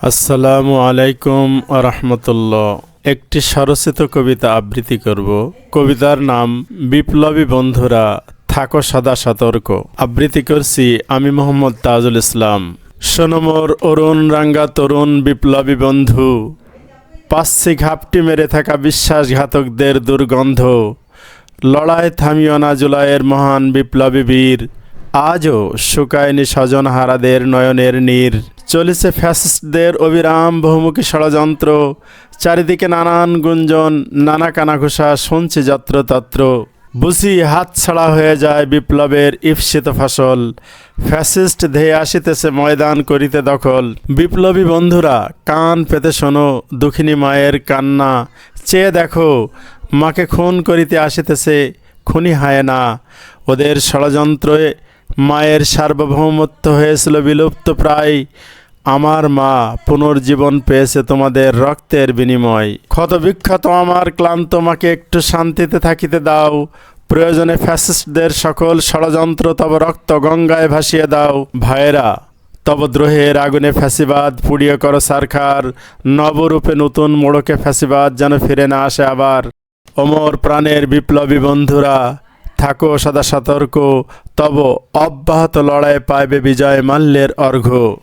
আসসালামু আলাইকুম রহমতুল্লাহ। একটি স্বরচিত কবিতা আবৃত্তি করব। কবিতার নাম, বিপ্লবী বন্ধুরা, থাকো সদা সতর্ক। আবৃত্তি করছি আমি মোহাম্মদ তাজুল ইসলাম। সোনমোর অরুণ রাঙ্গা তরুণ বিপ্লবী বন্ধু। পাচ্ছি ঘাপটি মেরে থাকা বিশ্বাসঘাতকদের দুর্গন্ধ। লড়াই থামিও না জুলাইয়ের মহান বিপ্লবী বীর। আজও শুকায়নি স্বজন হারাদের নয়নের নীর। চলেছে ফ্যাসিস্টদের অবিরাম বহুমুখী ষড়যন্ত্র, চারিদিকে নানান গুঞ্জন, নানা কানাঘোষা, শুনছি যত্রতত্র। বুঝি হাত ছাড়া হয়ে যায় বিপ্লবের ইপসিত ফসল। ফ্যাসিস্ট ধেয়ে আসিতেছে ময়দান করিতে দখল। বিপ্লবী বন্ধুরা, কান পেতে শোনো, দুঃখিনী মায়ের কান্না। চেয়ে দেখো, মাকে খুন করিতে আসিতেছে খুনি হায় না ওদের ষড়যন্ত্রে মায়ের সার্বভৌমত্ব হয়েছিল বিলুপ্ত প্রায়। আমার মা পুনর্জীবন পেয়েছে তোমাদের রক্তের বিনিময়। ক্ষতবিক্ষত আমার ক্লান্ত মাকে একটু শান্তিতে থাকিতে দাও। প্রয়োজনে ফ্যাসিস্টদের সকল ষড়যন্ত্র তব রক্ত গঙ্গায় ভাসিয়ে দাও। ভাইয়েরা, তব দ্রোহের আগুনে ফ্যাসিবাদ পুড়িয়ে করো সারখার। নবরূপে নতুন মোড়কে ফ্যাসিবাদ যেন ফিরে না আসে আবার। অমর প্রাণের বিপ্লবী বন্ধুরা, থাকো সদা সতর্ক। তব অব্যাহত লড়াই পাইবে বিজয় মাল্যের অর্ঘ্য।